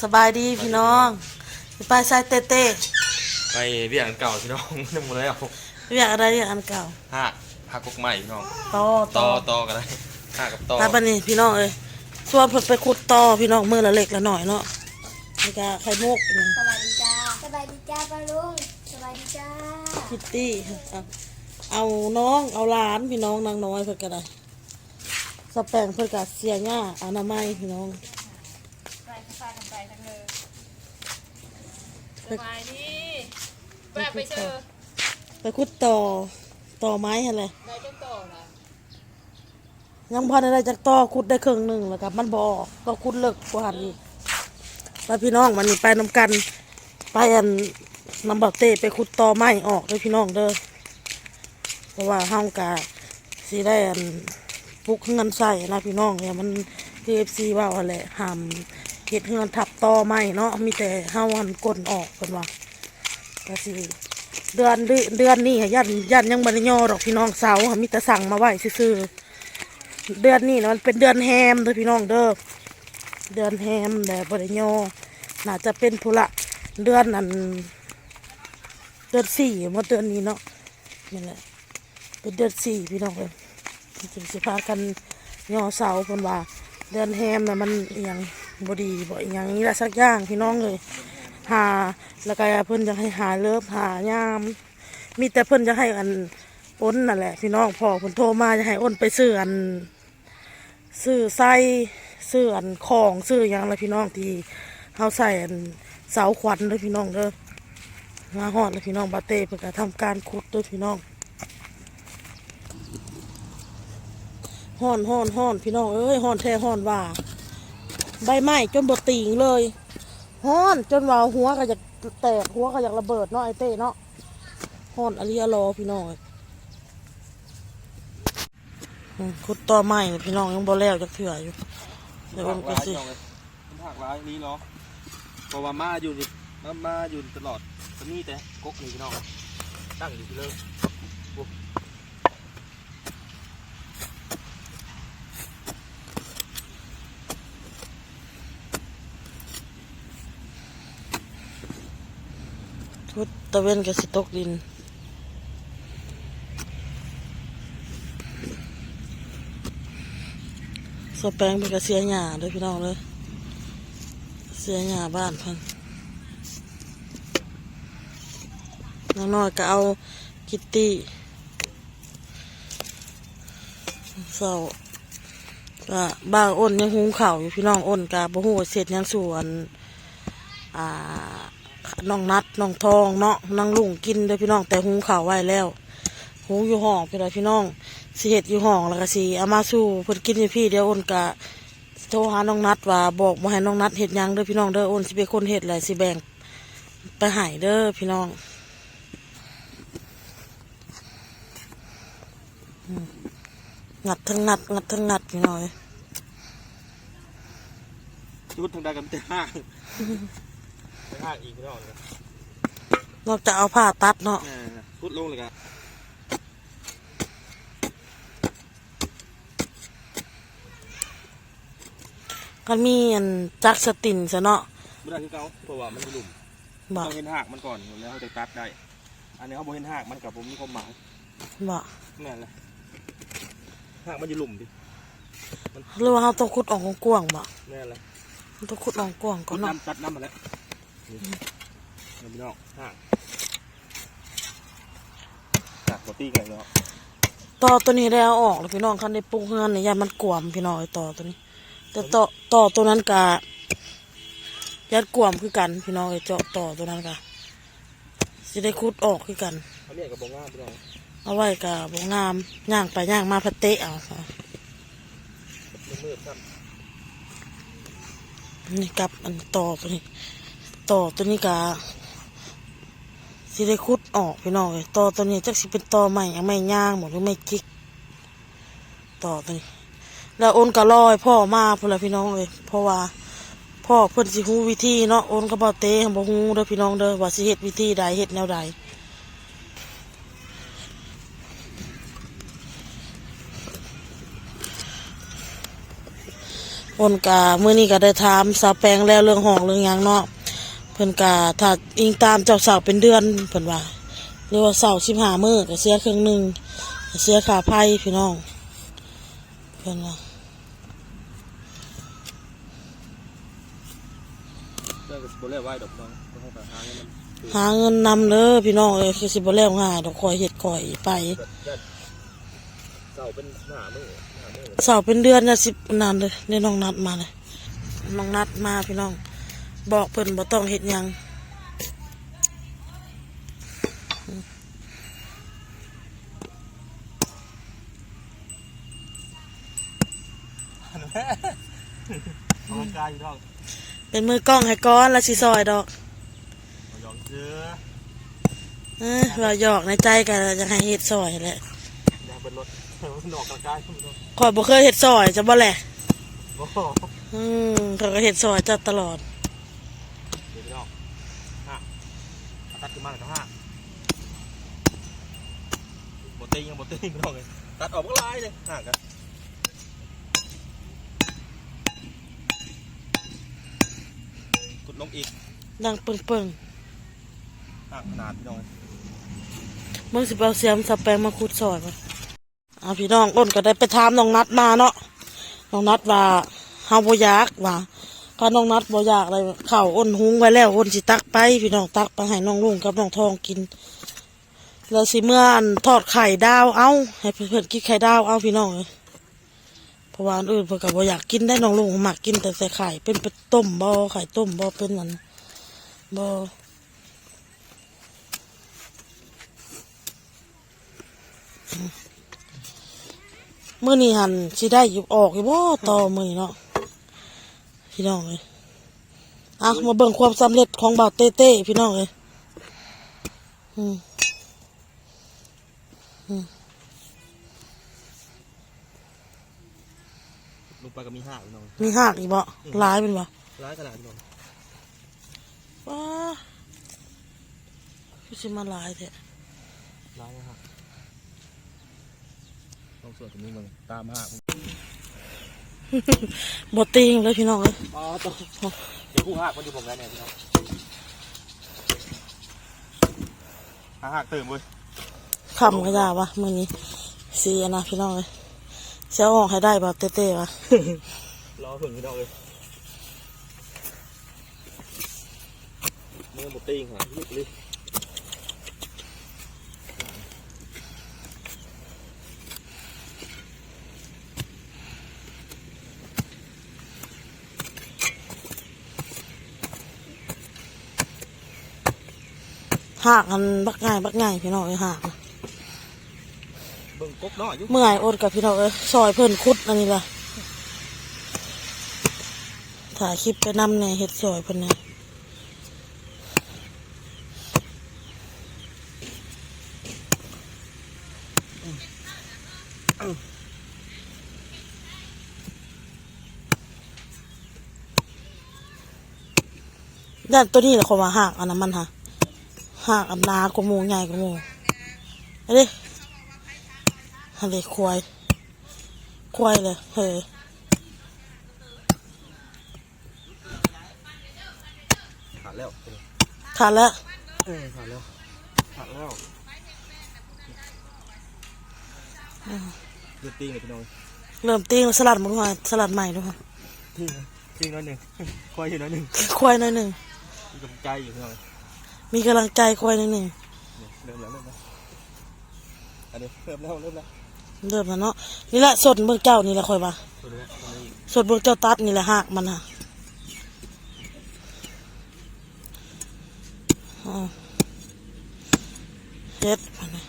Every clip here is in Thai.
สบายดีพี่น้องสิไปใส่เต้เต้ไปเวียงเก่าพี่น้องนึกหมดแล้วเรียกอะไรเรียกอันเก่าหักหักกกใหม่พี่น้องต่อต่อต่อกันได้หักกับต่อตาบันนี้พี่น้องเอ้ยส่วนเพิ่นไปขุดต่อพี่น้องมือละเล็กละหน่อยเนาะนี่ก็ไข่มุกนี่สบายดีจ้าสบายดีจ้าป้าลุงสบายดีจ้าคิตตี้เอาเอาน้องเอาหลานพี่น้องนางน้อยเพิ่นก็ได้สแปงเพิ่นก็เสียหญ้าอนามัยพี่น้อง ไปทั้งไปทั้งไปทั้งเลย สบายดีแวะไปเจอไปขุดต่อต่อไม้หั่นแหละได้จ้าต่อนะยังพอได้จากต่อขุดได้ครึ่งหนึ่งแล้วกับมันบออกก็ขุดเลิกกว่านี้ไปพี่น้องมันนี่ไปนำกัน ไปอันนำบักเต้ไปขุดต่อไม้ออกเลยพี่น้องเด้อเพราะว่าห้องกะสีได้อันปลุกเงินใส่นะพี่น้องเนี่ยมันเอฟซีว่าอะไรห้าม เห็ดเงินทับต่อไม้เนาะมีแต่ห้าวันกลนออกกันว่าก็สิเดือนเดือนนี้ค่ะยันยันยังบรรยอดอกพี่น้องเสาค่ะมีแต่สั่งมาไหว้ซื่อเดือนนี้นะมันเป็นเดือนแฮมเด้อพี่น้องเด้อเดือนแฮมแต่บริโยน่าจะเป็นพุละเดือนนั้นเดือนสี่มาเดือนนี้เนาะนี่แหละเป็นเดือนสี่พี่น้องเลยจึงสิพากันย่อเสาคนว่า เดือนแฮมน่ะมันอย่าง บดีบ่อหย่างนี้ละสักอย่างพี่น้องเลยหาแล้วก็เพิ่นจะให้หาเลิฟหายาม มีแต่เพิ่นจะให้อันอ้นนั่นแหละพี่น้องพ่อเพิ่นโทรมาจะให้อ้นไปซื้ออันซื้อไส้ซื้ออันของซื้อหยังไรพี่น้องที่เขาใส่อันเสาขวัญเลยพี่น้องเด้อมาฮอดเลยพี่น้องบาเต้เพื่อทำการขุดด้วยพี่น้องห่อนห่อนห่อนพี่น้องเอ้ยห่อนแท้ห่อนว่า ใบไม้จนบดติงเลยห่อนจนว่าหัวก็จะแตกหัวก็อยากระเบิดเนาะไอเต้เนาะห่อนอริยรอพี่น้องเอ้ยอืมขุดต่อไม้พี่น้องยังบ่แล้วจะเถื่ออยู่เดี๋ยวหัผมกก็ร้ายสิมันหักร้ายนี้เหรอเพราะว่ามาอยู่นี่มามาอยู่ตลอดตอนนี้แต่กกนี่พี่น้องตั้งอยู่ที่เลยปุ๊บ ขุด ตะเวนก็สิตกดิน สแปงเป็นก็เสียหญ้าด้วยพี่น้องเลยเสียหญ้าบ้านพันน้น้อยก็เอากิตตี้เศร้าก็บ้างอ้นยังหุงข่าวอยู่พี่น้องอ้นกะบ่ฮู้ว่าเสร็จยังส่วน อ่า น้องนัดน้องทองเนาะนางลุงกินเด้อพี่น้องแต่หุงข้าวไว้แล้วหุงอยู่ห้องพี่น้องพี่น้องสิเฮ็ดอยู่ห้องแล้วก็สิเอามาสู่เพิ่นกินอยู่พี่เดี๋ยวอ้นกะโทรหาน้องนัดว่าบอกบ่ให้น้องนัดเฮ็ดยังเด้อพี่น้องเด้ออ้นสิเป็นคนเฮ็ดแหละสิแบ่งไปให้เด้อพี่น้องงัดทั้งงัดงัดทั้งงัดพี่น้อยชุดทางใดกันแต่ห้าง แต่ห้างอีกพี่น้องเลยนอกจากเอาผ้าตัดเนาะแม่ชุดลงเลยกันก็มีอันจักสตินซะเนาะไม่ได้คือเขาเพราะว่ามันหลุมบ่เราเห็นหักมันก่อนแล้วเขาจะตัดได้ อันนี้เขาบอกเห็นหักมันกับผมมีความหมายบ่นั่นแหละหักมันอยู่หลุมดิหรือว่าเราต้องขุดออกกว้างๆบ่นั่นแหละเราต้องขุดออกกว้างก่ก็อนเนาะน้ำตัดน้ำมาแล้ว นี่นี่พี่น้องหักหักปกติไงเนาะต่อตัวนี้ได้เอาออกแล้วพี่น้องคันได้ปรุงเฮือนเนี่ยยามันกวมพี่น้องไอ้ต่อตัวนี้ แต่ต่อต่อตัวนั้นกะยัดกวมคือกันพี่น้องไอ้เจาะต่อตัวนั้นกะสิได้ขุดออกคือกันเขาเรียกกับบงง่ามพี่น้องเอาไว้กะบ่งามย่างไปย่างมาพัดเตะเอาค่ะมืดๆครับ นี่กับอันต่อตัวนี้ ต่อตัวนี้กะสิได้ขุดออกพี่น้องเอ้ยต่อตัวนี้จักสิเป็นต่อใหม่ยังไม่ย่างหมดหรือไม่จิก ต่อตัวนี้ แล้วโอนก็รอให้พ่อมาพุ่นละพี่น้องเลยเพราะว่าพ่อเพิ่นสิฮู้วิธีเนาะโอนก็บ่เตะบ่ฮู้เด้อพี่น้องเด้อว่าสิเฮ็ดวิธีใดเฮ็ดแนวใดโอนกาเมื่อนี้ก็ได้ถามสาวแปงแล้วเรื่องห้องเรื่องหยังเนาะ พิ่นกาถ้าอิงตามเจ้าสาวเป็นเดือนเพิ่นว่าหรือว่าเสาสิบห้ามื้อก็เสียครึ่งหนึ่งเสียค่าไฟพี่น้องเพิ่นว่าเรื่องกับโบเล่ไว้ดอกน้องต้องให้หาเงินนคือหาเงินนำเด้อพี่น้องเอ้ยคือสิบ่แล้วง่ายดอกคอยเฮ็ดคอยไปเสาเป็นหามื้อเสาเป็นเดือนจะสิบนานเลยนี่น้องนัดมาเลยน้องนัดมาพี่น้อง บอกเพิ่นบ่ต้องเฮ็ดหยังออกกำลังกายอยู่ท้องเป็นมือกล้องให้ก้อนและสิซอยดอกเอายองเสื้อเออว่าหยอกในใจก็อยากให้เฮ็ดซอยแหละยางเป็นรถหนอกกำลังกายขึ้นมาขอยบ่เคยเฮ็ดซอยจะบ่แหละโอ้โหอืมเขาก็เฮ็ดซอยจัดตลอดเดี๋ยวพี่น้องห้าเอา ตัดขึ้นมาแล้วก็ห้าบดตียังบดตีพี่น้องเลยตัดออกก็ลายเลยห่างกันกดลงอีกดังปึ้งห่างขนาดพี่น้องเลยๆมึงสิไปเอาเสียมสแปงมาขุดซอยมาเอาพี่น้องอ้นก็ได้ไปถามน้องนัดมาเนาะน้องนัดว่าเฮาบ่อยากว่า ถ้าน้องนัดบ่อยากอะไรข้าวอ้นหุงไว้แล้วอ้นสิตักไป พี่น้องตักไปให้น้องลุงกับน้องทองกิน แล้วสิเมื่ออันทอดไข่ดาวเอาให้เพื่อนๆกินไข่ดาวเอาพี่น้องเพราะว่าอันอื่นเพื่อนก็บ่อยากกินได้น้องลุงหมักกินแต่ใส่ไข่เป็นเป็นต้มบ่ไข่ต้มบ่เป็นนั่นบ่เมื่อนี้หันสิได้อยู่ออกอยู่บ่ต่อมื้อนี้เนาะ พี่น้องเอ้ยอะมาเบิ่งความสำเร็จของบ่าวเต้เต้พี่น้องเอ้ยอืมลงไปก็มีห้าพี่น้องมีหักอีกบ่ร้ายเป็นบ่ร้ายขนาดพี่น้องว้าคือสิมาหลายแท้ร้ายนะฮะลองสวดตรงนี้มึงตามห้า บ่ติงเลยพี่น้องเอ้ยอ๋อตัวเดี๋ยวกูหักมันอยู่ผมแล้วเนี่ยพี่น้องหักหักตื่นเว้ยคำก็ยาวะมื้อนี้เสียนะพี่น้องเอ้ยเสียออกให้ได้บ่าวเต้เต้วะรอถึงพี่น้องเลยมือหมดตีงหาลุกเลย หักกันบักง่ายบักง่ายพี่น้องเอ้ยหักนะเบิ่งกบน้อยอยู่เมื่อยอดกับพี่น้องเอ้ยซอยเพิ่นคุดอันนี้ล่ะถ่ายคลิปไปนำในเฮ็ดซอยเพิ่นเนี่ยด้านตัวนี้แหละเขาว่าหักอันนั้นมันฮะ หักอันหนากว่าหมูใหญ่กว่าหมูเอันนี้อันนี้ควายควายเลยเฮ้ยขาดแล้วขาดแล้วเออขาดแล้วขาดแล้วเดือดตีงเลยพี่น้องเริ่มตีแล้วสลัดหมดหัวสลัดใหม่ด้วยค่ะตีงตีงน้อยหนึ่งควายอยู่น้อยหนึ่งควายหน่อยหนึ่งมีกำลังใจอยู่พี่น้อง มีกำลังใจควายหน่อยหนึ่งเนี่ยเริ่มแล้วเริ่มแล้วอันนี้เริ่มแล้วเริ่มแล้วเริ่มแล้วเนาะนี่แหละสดเบื้องเจ้านี่แหละคอยมาตัวนี้ตัวนี้สดเบื้องเจ้าตัดนี่แหละหักมันฮะอ่าเฮ็ดมันนะ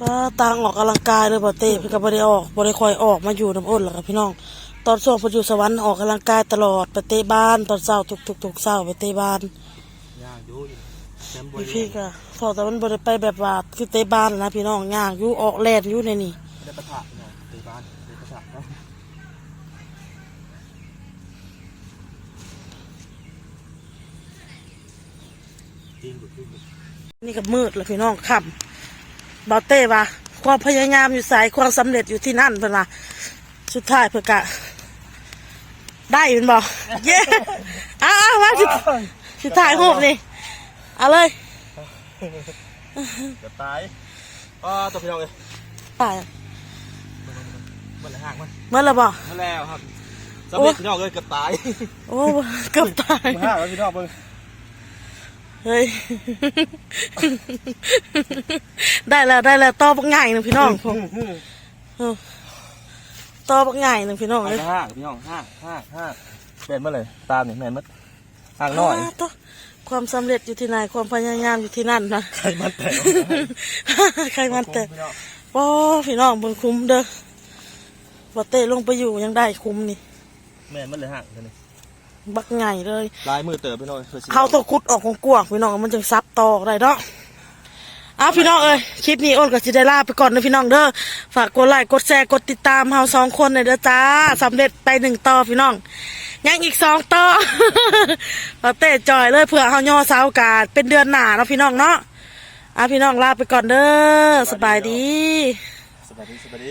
ว่าตางออกกำลังกายเลยบ่เต้เพิ่นก็บ่ได้ออกบ่ได้คอยออกมาอยู่น้ำอ้นหรอกครับพี่น้อง ตอนช่วงเพิ่นอยู่สวรรค์ออกกำลังกายตลอดไปเตะบ้าน ตอนเช้าทุกๆๆเช้าไปเตะบ้าน ยากอยู่แชมป์บอ พี่ลพี่ก็พอแต่มันบ่ได้ไปแบบว่าคือเตะบ้านนะพี่น้องย่างอยู่ออกแลนอยู่ในนี่ได้ประทะเนาะตีบ้านได้ประทะเนาะจริงจริงนี่ก็มืดแล้วพี่น้องค่ำบาเต้ว่าความพยายามอยู่สายความสำเร็จอยู่ที่นั่นเพิ่นว่าสุดท้ายเพิ่นก็ได้เป็นบ่เย้เอาเอามาสิสิถ่ายรูปนี่ เอาเลยเกือบตายอ๋อตัวพี่น้องเลยตายมันเลยห่างมันเมื่อไรบ่มาแล้วครับสำเร็จพี่น้องเลยเกือบตาย โอ้เกือบตายมาห่างแล้วพี่น้องเบิ่งเฮ้ย ได้แล้วได้แล้วต่อบักง่ายหนึ่งพี่น้องผมเออต่อบักง่ายหนึ่งพี่น้องเอาเลยจะห่างพี่น้องห่างห่างห่างแมนมาเลยตามนี่แมนมัดห่างหน่อยาต่อ ความสำเร็จอยู่ที่ไหน ความพยายามอยู่ที่นั่นนะ ใครมันแต่ใครมันแต่พี่น้องป้อพี่น้องเบิ่งคุ้มเด้อบ่เตะลงไปอยู่ยังได้คุ้มนี่ แมนมันเลยห่างกันนี่บักใหญ่เลย ลายมือเติบพี่น้องพื่อสิเขาต้องขุดออกของกวางพี่น้องมันจึงซับตอกได้เนาะอ้าวพี่น้องเอ้ยคลิปนี้อ้นกับสิได้ลาไปก่อนนะพี่น้องเด้อฝากกดไลค์กดแชร์กดติดตามเฮาสองคนเลยเด้อจ้าสำเร็จไปหนึ่งต่อพี่น้อง ยังอีกสองต่อเราเตะจอยเลยเผื่อเขาย่อเสาอากาศเป็นเดือนหนาเนาะพี่น้องเนาะอะพี่น้องลาไปก่อนเด้อสบายดี สวัสดีสวัสดี